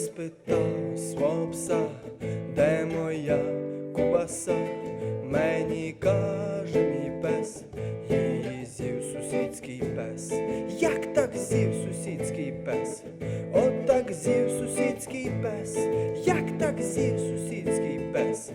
спитав свого пса, де моя кубаса, мені каже мій пес, її зів сусідський пес. Як так зів сусідський пес? От так зів сусідський пес, як так зів сусідський пес.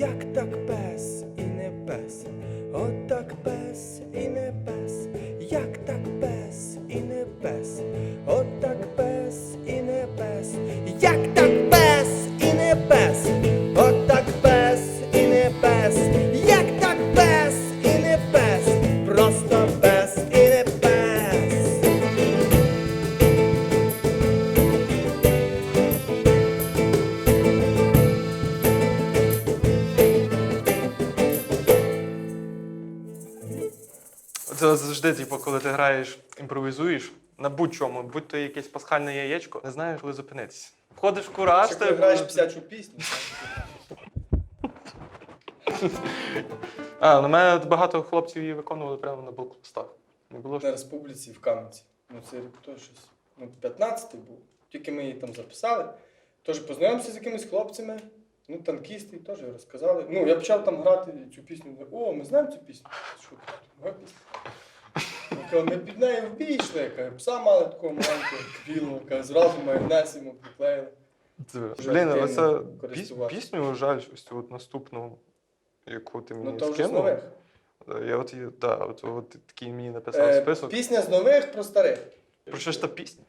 Як так Завжди, типу, коли ти граєш, імпровізуєш на будь-чому, будь то якесь пасхальне яєчко, не знаєш, коли зупинитися. Входиш в кураж, Чи ти граєш псячу пісню? А, на мене багато хлопців її виконували прямо на блокпостах. Не було На республіці в Кам'янці. Ну це рік то щось. Ну, 15-й був. Тільки ми її там записали. Тож познайомився з якимись хлопцями, ну, танкісти теж розказали. Ну, я почав там грати цю пісню. О, ми знаємо цю пісню. Що? Моя пісня. Я Ми під нею в бій йшли, я пса мали такого маленького білого, каже, зразу майонез йому приклеїли. Це- Вже Блін, активно це піс- користуватися. пісню, жаль, ось цю от наступну, яку ти мені Ну, то вже з скинув. нових. Я от, її- да, от, от такий мені написав Е, список. Пісня з нових про старих. Про що ж та пісня?